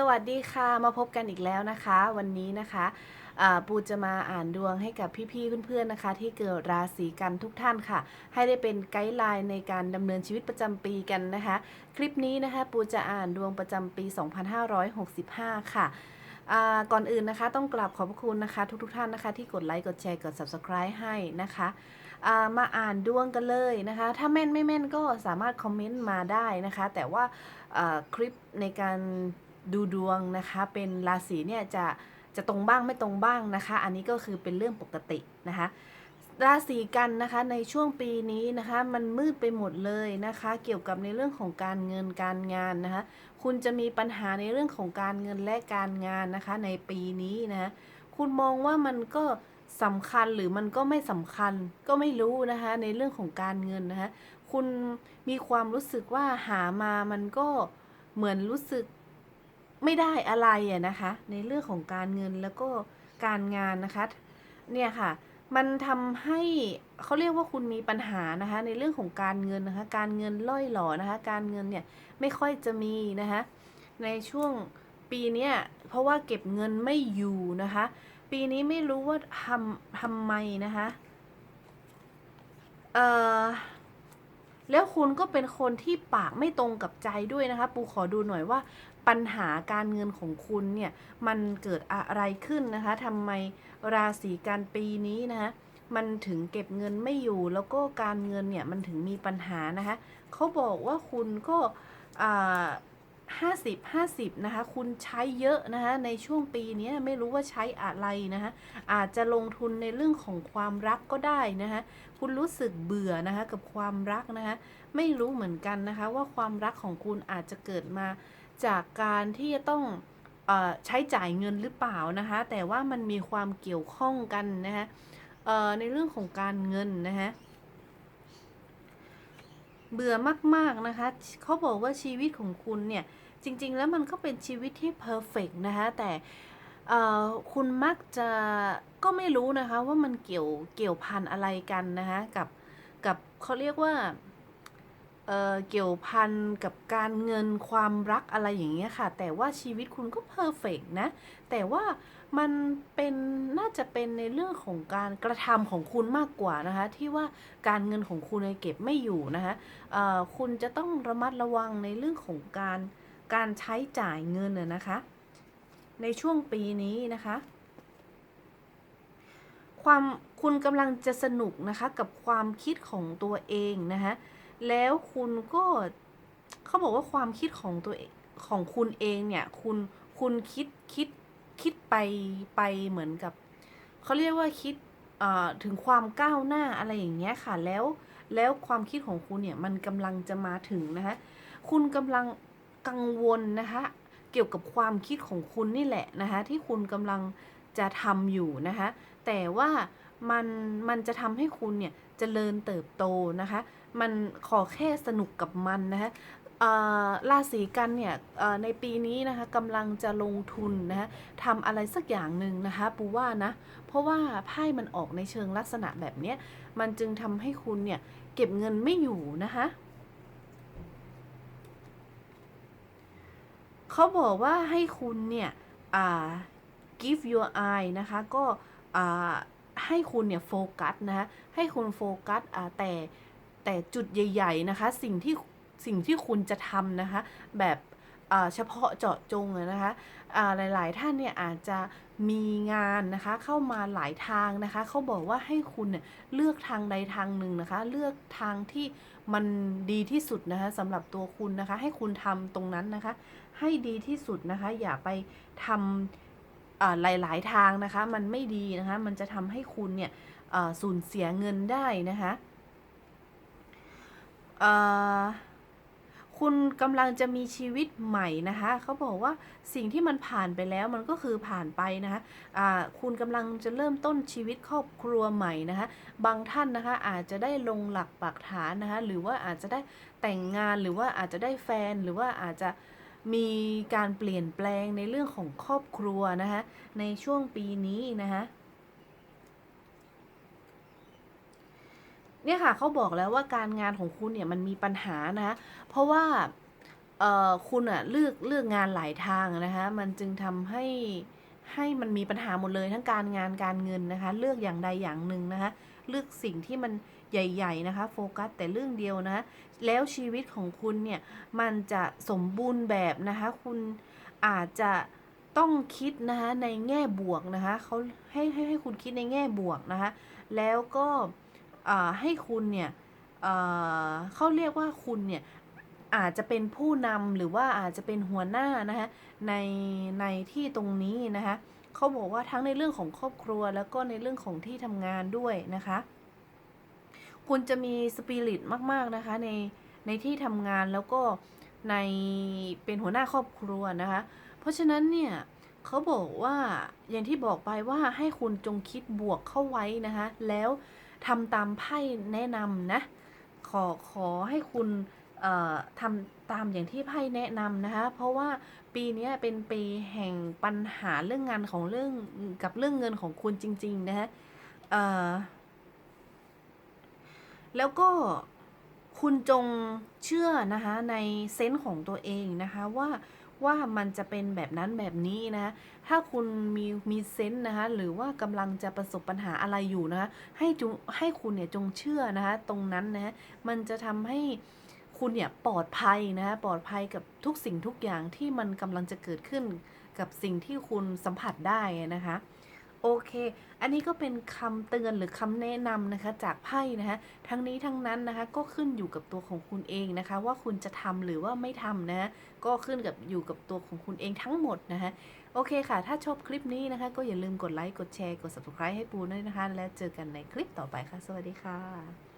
สวัสดีค่ะมาพบกันอีกแล้วนะคะ วันนี้นะคะปูจะมาอ่านดวงให้กับพี่ๆเพื่อนๆนะคะ ที่เกิดราศีกันทุกท่านค่ะ ให้ได้เป็นไกด์ไลน์ในการดำเนินชีวิตประจำปีกันนะคะ คลิปนี้นะคะปูจะอ่านดวงประจำปี 2565 ค่ะอ่าก่อนอื่นนะคะต้องกราบขอบพระคุณนะคะ ทุกๆท่านนะคะ ที่กดไลค์กดแชร์กด subscribe ให้นะคะมาอ่านดวงกันเลยนะคะ ถ้าแม่นไม่แม่นก็สามารถคอมเมนต์มาได้นะคะ แต่ว่าคลิปในการ ดูดวงนะคะเป็นราศีเนี่ยจะจะตรงบ้างไม่ตรงบ้างนะคะ อันนี้ก็คือเป็นเรื่องปกตินะคะราศีกันนะคะในช่วงปีนี้นะคะมันมืดไปหมดเลยนะคะ เกี่ยวกับในเรื่องของการเงินการงานนะคะคุณจะมีปัญหาในเรื่องของการเงินและการงานนะคะในปีนี้นะคะคุณมองว่ามันก็สำคัญหรือมันก็ไม่สำคัญก็ไม่รู้นะคะในเรื่องของการเงินนะคะคุณมีความรู้สึกว่าหามามันก็เหมือนรู้สึก ไม่ได้อะไรอะนะคะ ในเรื่องของการเงินแล้วก็การงานนะคะ เนี่ยค่ะ มันทำให้เขาเรียกว่าคุณมีปัญหานะคะ ในเรื่องของการเงินนะคะ การเงินล่อยหล่อนะคะ การเงินเนี่ยไม่ค่อยจะมีนะคะ ในช่วงปีนี้เพราะว่าเก็บเงินไม่อยู่นะคะ ปีนี้ไม่รู้ว่าทำทำไมนะคะเอ่อแล้วคุณก็เป็นคนที่ปากไม่ตรงกับใจด้วยนะคะ ปูขอดูหน่อยว่า ปัญหาการเงินของคุณเนี่ยมันเกิดอะไรขึ้นนะคะทำไมราศีกันปีนี้นะคะมันถึงเก็บเงินไม่อยู่แล้วก็การเงินเนี่ยมันถึงมีปัญหานะคะเขาบอกว่าคุณก็ ห้าสิบห้าสิบนะคะ คุณใช้เยอะนะคะ ในช่วงปีนี้ไม่รู้ว่าใช้อะไรนะคะ อาจจะลงทุนในเรื่องของความรักก็ได้นะคะ คุณรู้สึกเบื่อนะคะกับความรักนะคะ ไม่รู้เหมือนกันนะคะ ว่าความรักของคุณอาจจะเกิดมาจากการที่จะต้องอใช้จ่ายเงินหรือเปล่านะคะ แต่ว่ามันมีความเกี่ยวข้องกันนะคะในเรื่องของการเงินนะคะ เบื่อมากๆนะคะเขาบอกว่าชีวิตของคุณเนี่ย จริง ๆ แล้วมันก็เป็นชีวิตที่เพอร์เฟกนะคะแต่คุณมักจะก็ไม่รู้นะคะว่ามันเกี่ยวเกี่ยวพันอะไรกันนะคะกับกับเขาเรียกว่า เเกี่ยวพันกับการเงินความรักอะไรอย่างเงี้ยค่ะ แต่ว่าชีวิตคุณก็เพอร์เฟกนะ แต่ว่ามันเป็นน่าจะเป็นในเรื่องของการกระทำของคุณมากกว่านะคะ ที่ว่าการเงินของคุณเก็บไม่อยู่นะคะคุณจะต้องระมัดระวังในเรื่องของการการใช้จ่ายเงินน่ะนะคะ ในช่วงปีนี้นะคะความคุณกำลังจะสนุกนะคะกับความคิดของตัวเองนะคะ แล้วคุณก็เขาบอกว่าความคิดของตัวเองของคุณเองเนี่ย คุณคุณคิดคิดคิดไปไปเหมือนกับเขาเรียกว่าคิดเอ่อถึงความก้าวหน้าอะไรอย่างเงี้ยค่ะ แล้วแล้วความคิดของคุณเนี่ยมันกำลังจะมาถึงนะคะคุณกำลังกังวลนะคะเกี่ยวกับความคิดของคุณนี่แหละนะคะที่คุณกำลังจะทำอยู่นะคะแต่ว่ามันมันจะทำให้คุณเนี่ยจเจริญเติบโตนะคะ มันขอแค่สนุกกับมันนะคะราศีกันเนี่ยในปีนี้นะคะกำลังจะลงทุนนะคะทำอะไรสักอย่างหนึ่งนะคะปูว่านะ เพราะว่าไพ่มันออกในเชิงลักษณะแบบนี้มันจึงทำให้คุณเนี่ยเก็บเงินไม่อยู่นะคะเขาบอกว่าให้คุณเนี่ย give your eye นะคะก็ให้คุณเนี่ยโฟกัสนะคะให้คุณโฟกัสแต่ แต่จุดใหญ่ๆนะคะสิ่งที่สิ่งที่คุณจะทำนะคะแบบเฉพาะเจาะจงนะคะหลาย ๆ ท่านเนี่ยอาจจะมีงานนะคะเข้ามาหลายทางนะคะเขาบอกว่าให้คุณเนี่ยเลือกทางใดทางหนึ่งนะคะ เลือกทางที่มันดีที่สุดนะคะสำหรับตัวคุณนะคะ ให้คุณทำตรงนั้นนะคะ ให้ดีที่สุดนะคะ อย่าไปทำหลาย ๆ ทางนะคะ มันไม่ดีนะคะ มันจะทำให้คุณเนี่ยสูญเสียเงินได้นะคะ คุณกำลังจะมีชีวิตใหม่นะคะเขาบอกว่าสิ่งที่มันผ่านไปแล้วมันก็คือผ่านไปนะคะะคุณกำลังจะเริ่มต้นชีวิตครอบครัวใหม่นะคะบางท่านนะคะอาจจะได้ลงหลักปักฐานนะคะหรือว่าอาจจะได้แต่งงานหรือว่าอาจจะได้แฟนหรือว่าอาจจะมีการเปลี่ยนแปลงในเรื่องของครอบครัวนะคะในช่วงปีนี้นะคะ เนี่ยค่ะเขาบอกแล้วว่าการงานของคุณเนี่ยมันมีปัญหานะ เพราะว่าเออคุณอะเลือกเลือกงานหลายทางนะคะมันจึงทำให้ให้มันมีปัญหาหมดเลยทั้งการงานการเงินนะคะ เลือกอย่างใดอย่างหนึ่งนะคะเลือกสิ่งที่มันใหญ่ ๆ นะคะ โฟกัสแต่เรื่องเดียวนะะแล้วชีวิตของคุณเนี่ย มันจะสมบูรณ์แบบนะคะ คุณอาจจะต้องคิดนะคะในแง่บวกนะคะเขาให้ให้ให้คุณคิดในแง่บวกนะคะ แล้วก็ ให้คุณเนี่ยเขาเรียกว่าคุณเนี่ยอาจจะเป็นผู้นำหรือว่าอาจจะเป็นหัวหน้านะคะในในที่ตรงนี้นะคะเขาบอกว่าทั้งในเรื่องของครอบครัวแล้วก็ในเรื่องของที่ทำงานด้วยนะคะ คุณจะมีสปิริตมาก ๆ นะคะ ในในที่ทำงานแล้วก็ในเป็นหัวหน้าครอบครัวนะคะ เพราะฉะนั้นเนี่ยเขาบอกว่าอย่างที่บอกไปว่าให้คุณจงคิดบวกเข้าไว้นะคะแล้ว ทำตามไพ่แนะนำนะ ขอขอให้คุณทำตามอย่างที่ไพ่แนะนำนะคะ เพราะว่าปีนี้เป็นปีแห่งปัญหาเรื่องงานของเรื่องกับเรื่องเงินของคุณจริง ๆ นะคะแล้วก็คุณจงเชื่อนะคะในเซนส์ของตัวเองนะคะว่า ว่ามันจะเป็นแบบนั้นแบบนี้นะคะถ้าคุณมีมีเซนต์นะคะหรือว่ากำลังจะประสบปัญหาอะไรอยู่นะคะให้จงให้คุณเนี่ยจงเชื่อนะคะตรงนั้นนะมันจะทำให้คุณเนี่ยปลอดภัยนะคะปลอดภัยกับทุกสิ่งทุกอย่างที่มันกำลังจะเกิดขึ้นกับสิ่งที่คุณสัมผัสได้นะคะ โอเค อันนี้ก็เป็นคำเตือนหรือคำแนะนำนะคะจากไพ่นะคะทั้งนี้ทั้งนั้นนะคะก็ขึ้นอยู่กับตัวของคุณเองนะคะ ว่าคุณจะทำหรือว่าไม่ทำนะก็ขึ้นกับอยู่กับตัวของคุณเองทั้งหมดนะคะโอเคค่ะ ถ้าชอบคลิปนี้นะคะ ก็อย่าลืมกดไลค์ กดแชร์ กด subscribe ให้ปูด้วยนะคะ แล้วเจอกันในคลิปต่อไปค่ะ สวัสดีค่ะ